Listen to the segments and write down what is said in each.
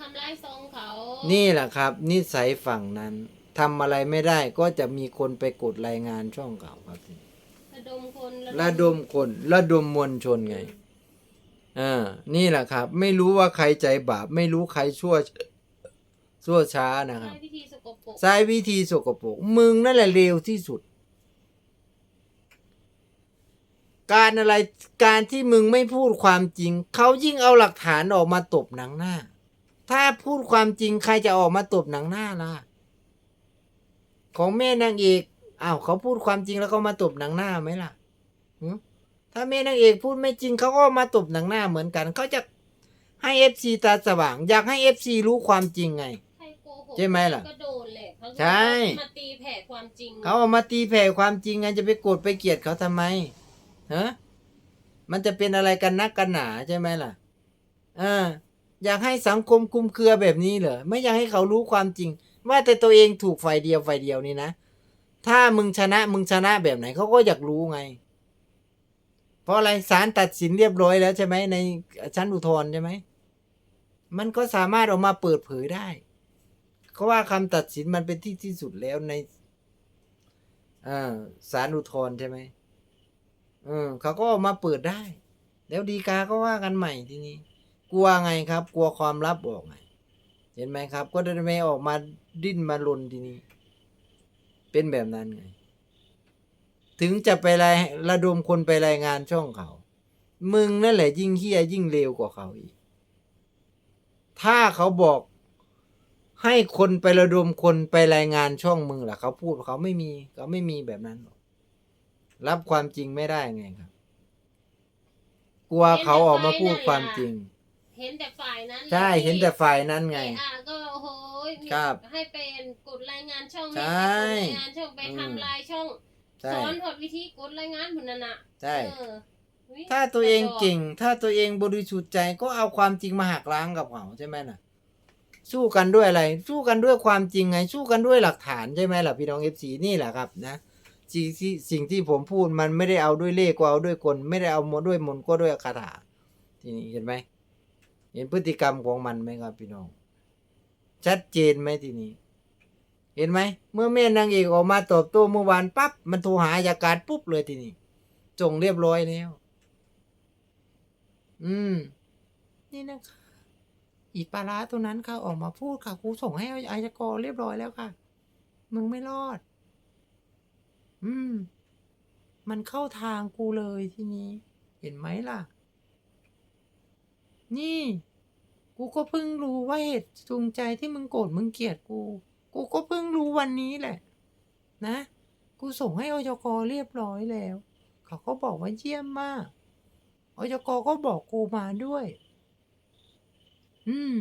ทำร้ายซองเขา นี่แหละครับ นิสัยฝั่งนั้นทำอะไรไม่ได้ก็จะมีคนไปกดรายงานช่องเก่าครับระดมคนระดมคนระดมมวลชนไงอ่านี่แหละครับ ไม่รู้ว่าใครใจบาป ไม่รู้ใครชั่วชั่วช้านะครับใช้วิธีสกปรกใช้วิธีสกปรกมึงนั่นแหละเลวที่สุด การอะไรการที่มึงไม่พูดความจริง เขายิ่งเอาหลักฐานออกมาตบหนังหน้า ถ้าพูดความจริงใครจะออกมาตบหนังหน้าล่ะ ของแม่นางเอกอ้าวเขาพูดความจริงแล้วเขามาตบหนังหน้าไหมล่ะหึถ้าแม่นางเอกพูดไม่จริงเขาก็มาตบหนังหน้าเหมือนกันเขาจะให้เอฟซีตาสว่าง อยากให้เอฟซีรู้ความจริงไง ใครโกหกใช่ไหมล่ะ ก็โดนแหละเขาใช่ มาตีแผ่ความจริงเขาเอามาตีแผ่ความจริงไงจะไปโกรธไปเกลียดเขาทำไมฮะมันจะเป็นอะไรกันนักกันหนาใช่ไหมล่ะ เออ อยากให้สังคมคุมเครือแบบนี้เหรอไม่อยากให้เขารู้ความจริง ว่าแต่ตัวเองถูกฝ่ายเดียวฝ่ายเดียวนี่นะ ถ้ามึงชนะมึงชนะแบบไหนเขาก็อยากรู้ไง เพราะอะไรศาลตัดสินเรียบร้อยแล้วใช่ไหมในชั้นอุทธรณ์ใช่ไหมมันก็สามารถออกมาเปิดเผยได้เพราะว่าคำตัดสินมันเป็นที่ที่สุดแล้วในอ่าสารอุทธรณ์ใช่ไหมเออเขาก็ออกมาเปิดได้ แล้วดีกาก็ว่ากันใหม่ทีนี้ กลัวไงครับ กลัวความลับออกไง เห็นไหมครับ ก็ได้ไม่ออกมาดิ้นมาลนทีนี้ เป็นแบบนั้นไง ถึงจะไปรายระดมคนไปรายงานช่องเขา มึงนั่นแหละยิ่งเฮี้ยยิ่งเลวกว่าเขาอีก ถ้าเขาบอกให้คนไประดมคนไปรายงานช่องมึงล่ะเขาพูดเขาไม่มีเขาไม่มีแบบนั้นหรอกรับความจริงไม่ได้ไงครับ กลัวเขาออกมาพูดความจริง เห็นแต่ฝ่ายนั้นใช่เห็นแต่ฝ่ายนั้นไงไงอะก็โอ้โหมีครับให้เป็นกดรายงานช่องใช่ให้กดรายงานช่องไปอืมทำลายช่องใช่ สอนหดวิธีกดรายงานหุ่นนั่นน่ะใช่ เอออุ๊ยถ้าตัวเองเก่ง ถ้าตัวเองบริสุทธิ์ใจก็เอาความจริงมาหักล้างกับเขาใช่ไหมล่ะ สู้กันด้วยอะไร สู้กันด้วยความจริงไง สู้กันด้วยหลักฐานใช่ไหมล่ะพี่น้องเอฟซีนี่แหละครับนะสิ่งที่สิ่งที่ผมพูดมันไม่ได้เอาด้วยเลขก็เอาด้วยกลไม่ได้เอาด้วยมนต์ก็ด้วยคาถาทีนี้เห็นไหม เห็นพฤติกรรมของมันไหมครับพี่น้อง ชัดเจนไหมทีนี้ เห็นไหม เมื่อแม่นางเอกออกมาตอบโต้เมื่อวานปั๊บมันโทรหาอายการปุ๊บเลยทีนี้จงเรียบร้อยแล้ว อืม นี่นะคะอีปลาร้าตัวนั้นค่ะออกมาพูดค่ะกูส่งให้อายกรเรียบร้อยแล้วค่ะ มึงไม่รอด อืม มันเข้าทางกูเลยทีนี้ เห็นไหมล่ะ นี่ กูก็เพิ่งรู้ว่าเหตุจูงใจที่มึงโกรธมึงเกลียดกู กูก็เพิ่งรู้วันนี้แหละ นะ กูส่งให้ออยกเรียบร้อยแล้ว เขาก็บอกว่าเยี่ยมมากออยกก็บอกกูมาด้วย อืม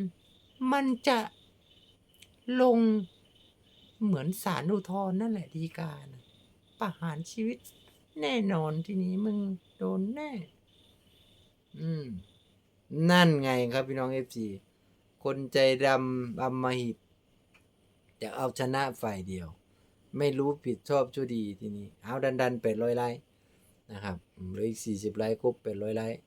มันจะลงเหมือนสารอุทธรนั่นแหละดีกานะประหารชีวิตแน่นอนทีนี้มึงโดนแน่ อืม นั่นไงครับพี่น้องเอฟซีคนใจดำอำมหิตจะเอาชนะฝ่ายเดียว ไม่รู้ผิดชอบชั่วดีทีนี้ เอาดันดันเป็ดร้อยไลค์นะครับเหลืออีกสี่สิบไลค์ครบเป็ดร้อยไลค์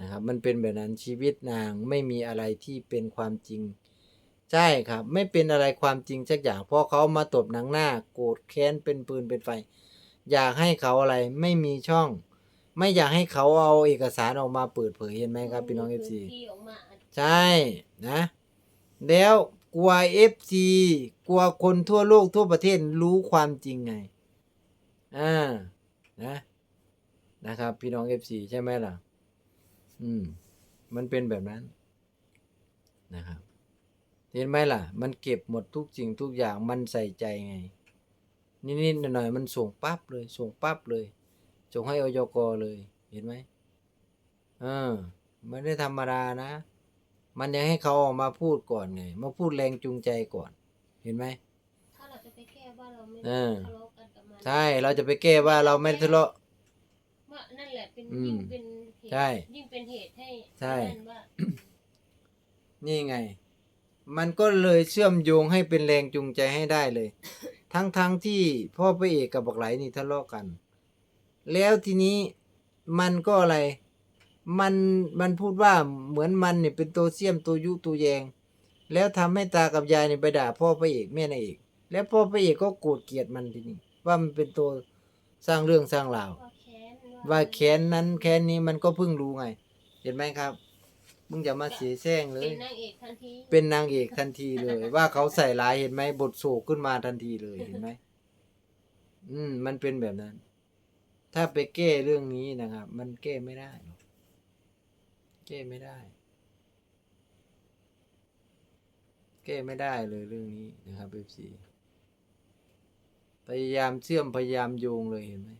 นะครับมันเป็นแบบนั้นชีวิตนางไม่มีอะไรที่เป็นความจริง ใช่ครับ ไม่เป็นอะไรความจริงสักอย่างเพราะเขามาตบหนังหน้า โกรธแค้นเป็นปืนเป็นไฟ อยากให้เขาอะไรไม่มีช่อง ไม่อยากให้เขาเอาเอกสารออกมาเปิดเผยเห็นไหมครับพี่น้องเอฟซีพื้นที่ออกมาใช่นะ แล้วกลัวเอฟซีกลัวคนทั่วโลกทั่วประเทศรู้ความจริงไงอ่านะนะครับ พี่น้องเอฟซีใช่ไหมล่ะ อืม มันเป็นแบบนั้นนะครับเห็นไหมล่ะ มันเก็บหมดทุกสิ่งทุกอย่างมันใส่ใจไงนิดๆหน่อยๆมันส่งปั๊บเลย ส่งปั๊บเลย ส่งให้อยกเลย เห็นไหมเออไม่ได้ธรรมดานะ มันยังให้เขาออกมาพูดก่อนไง มาพูดแรงจูงใจก่อน เห็นไหมถ้าเราจะไปแก้ว่าเราไม่เออทะเลาะกันกับมันใช่เราจะไปแก้ว่าเราไม่ทะเลาะว่านั่นแหละเป็นอืมยิ่งเป็นเหตุใช่ยิ่งเป็นเหตุให้ใช่นั่นว่านี่ไง มันก็เลยเชื่อมโยงให้เป็นแรงจูงใจให้ได้เลย ทั้งทั้งที่พ่อพระเอกกับบักไหลนี่ทะเลาะกัน แล้วทีนี้มันก็อะไร มันมันพูดว่าเหมือนมันเนี่ยเป็นตัวเสียมตัวยุตัวแยง แล้วทำให้ตากับยายเนี่ยไปด่าพ่อพระเอกแม่นางเอกแล้วพ่อพระเอกก็โกรธเกลียดมันทีนี้ว่ามันเป็นตัวสร้างเรื่องสร้างราวว่าแค้นว่าแค้นนั้นแค้นนี้มันก็เพิ่งรู้ไง เห็นไหมครับมึงอย่ามาเสียแซงเลเป็ยนนางเอกทันทีเป็นนางเอกทันทีเลย ว่าเขาใส่ร้ายเห็นไหมบทโศกขึ้นมาทันทีเลยเห็นไหมอืม มันเป็นแบบนั้น ถ้าไปแก้เรื่องนี้นะครับ มันแก้ไม่ได้ แก้ไม่ได้ แก้ไม่ได้เลยเรื่องนี้นะครับเอฟซีพยายามเชื่อมพยายามโยงเลยเห็นไหม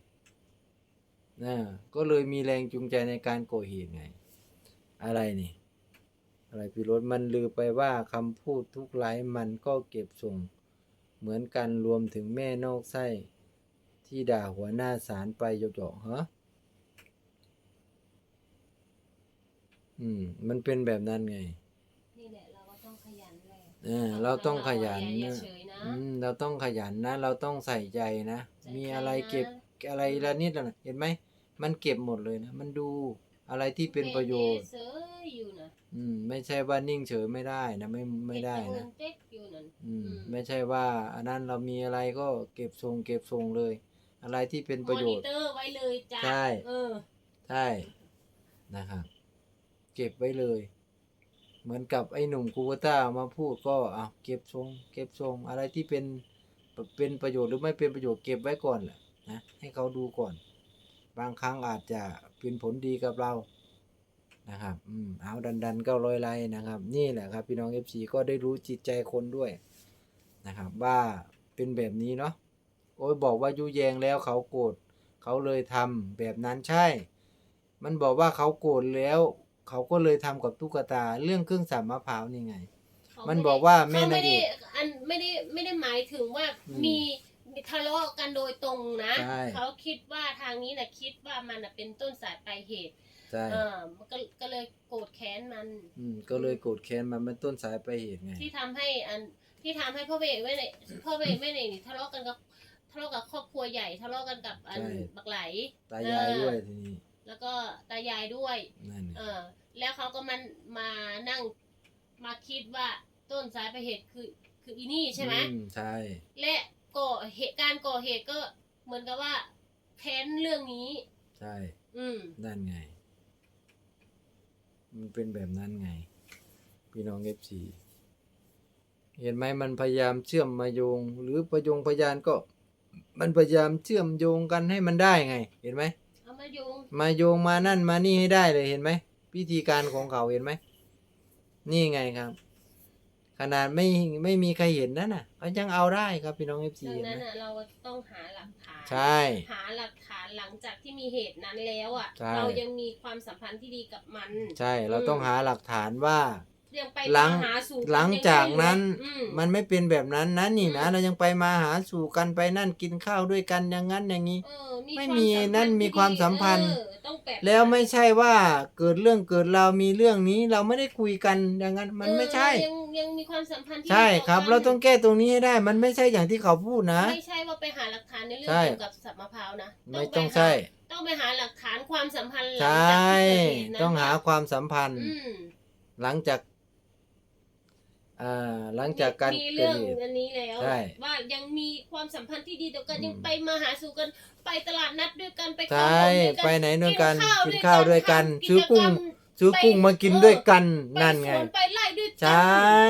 นะก็เลยมีแรงจูงใจในการก่อเหตุไง อะไรนี่ อะไรพี่รถมันลือไปว่าคำพูดทุกไลฟ์มันก็เก็บส่ง เหมือนกันรวมถึงแม่นอกไส้ ที่ด่าหัวหน้าศาลไปหยอกๆฮะอืม มันเป็นแบบนั้นไง นี่แหละเราก็ต้องขยันเลยเออเราต้องขยันอย่านะเฉยนะ อืม เราต้องขยันนะ เราต้องใส่ใจนะ ใส่มีใจอะไรนะเก็บอะไรละนิดละหน่อยเห็นไหม มันเก็บหมดเลยนะ มันดูอะไรที่เป็นประโยชน์เสยอยู่นะอืม ไม่ใช่ว่านิ่งเฉยไม่ได้นะ ไม่ไม่ได้เด็กนะโเจ๊กอยู่นั่น อืม อืม ไม่ใช่ว่า อันนั้นเรามีอะไรก็เก็บทรงเก็บทรงเลย อะไรที่เป็นประโยชน์ มอนิเตอร์ไว้เลยจ้าใช่ เออ ใช่นะครับเก็บไว้เลย เหมือนกับไอ้หนุ่มกูวต้ามาพูดก็อะเก็บทรงเก็บทรงอะไรที่เป็นเป็นประโยชน์หรือไม่เป็นประโยชน์เก็บไว้ก่อนแหละนะให้เขาดูก่อน บางครั้งอาจจะเป็นผลดีกับเรานะครับอืมเอาดันดันเก้าร้อยไลค์นะครับ นี่แหละครับ พี่น้องเอฟซีก็ได้รู้จิตใจคนด้วยนะครับ ว่าเป็นแบบนี้เนาะ โอ้ยบอกว่ายุแยงแล้วเขาโกรธเขาเลยทำแบบนั้นใช่ มันบอกว่าเขาโกรธแล้ว เขาก็เลยทำกับตุ๊กตาเรื่องเครื่องสับมะพร้าวนี่ไงเขามันไได้บอกว่าแม่เขานาไม่งเอได้กอันไม่ได้ไม่ได้หมายถึงว่าอืมมีทะเลาะกันโดยตรงนะใช่เขาคิดว่าทางนี้นะคิดว่ามันน่ะเป็นต้นสายปลายเหตุใช่เออมันก็ก็เลยโกรธแค้นมัน อืมก็เลยโกรธแค้นมันเป็นต้นสายไปลายเหตุไงที่ทำให้อันที่ทำให้พ่อเวกไม่ในพ่อเวกไม่ในนี่ทะเลาะกันกับ ทะเลาะกับครอบครัวใหญ่ทะเลาะกันกับอันใช่ บักไหลตายายด้วยทีนี้แล้วก็ตายายด้วย นั่นเออแล้วเขาก็มันมานั่งมาคิดว่าต้นสายปลายเหตุคือคืออีนี่ใช่ไหม อืใช่ และก่อเหตุการณ์ก่อเหตุก็เหมือนกับว่าแค้นเรื่องนี้ ใช่ อืม นั่นไง มันเป็นแบบนั้นไง พี่น้องเอฟซีเห็นไหมมันพยายามเชื่อมมาโยง หรือประโยงพยานก็ มันพยายามเชื่อมโยงกันให้มันได้ไง เห็นไหมเอามาโยงมาโยงมานั่นมานี่ให้ได้เลยเห็นไหมวิธีการของเขาเห็นไหมนี่ไงครับ ขนาดไม่ไม่มีใครเห็นนั่นน่ะเขายังเอาได้ครับพี่น้องเอฟซีดังเห็นนั้นไหมน่ะเราต้องหาหลักฐาน ใช่ หาหลักฐานหลังจากที่มีเหตุนั้นแล้วอะ ใช่ เรายังมีความสัมพันธ์ที่ดีกับมัน ใช่เราต้องหาหลักฐานว่า ยังไปหลังมาหาสู่หลังจากนั้น อืม มันไม่เป็นแบบนั้นนะนี่นะ อืม เรายังไปมาหาสู่กันไปนั่นกินข้าวด้วยกันอย่างนั้นอย่างนี้ เออไม่ความีสัพันั่นมีที่ความสัมพันธ์ เออต้องแบบแล้วไม่ใช่ว่าเกิดเรื่องเกิดราวมีเรื่องนี้เราไม่ได้คุยกันอย่างนั้น มันไม่ใช่ เออยังยังมีความสัมพันธ์ที่ใช่ดีต่ครับ กันเราต้องแก้ตรงนี้ให้ได้ มันไม่ใช่อย่างที่เขาพูดนะ ไม่ใช่ว่าไปหาหลักฐานในเรื่องใช่เกี่ยวกับสับมะพร้าวนะไม่ต้องไปหาใช่ ต้องไปหาหลักฐานความสัมพันธ์หลัใชงจาก่ ที่เกิดเหตุนั้นต้องหาว่าความสัมพันธ์ อืมหลังจาก อ่าหลังจากการมีเกิเรื่ดองเหตุ อันนี้แล้วใช่ว่ายังมีความสัมพันธ์ที่ดีต่อกันอืม ยังไปมาหาสู่กันไปตลาดนัดด้วยกันไปใช่เข้าโรงเรียนด้วยกันไปไหนด้วยกันกิกินข้าวด้วยกันทำซื้อกุ้งจรรม ซื้อกุ้งมากินด้วยกันไปนั่นไงสวไปไล่ด้วยกัน ใช่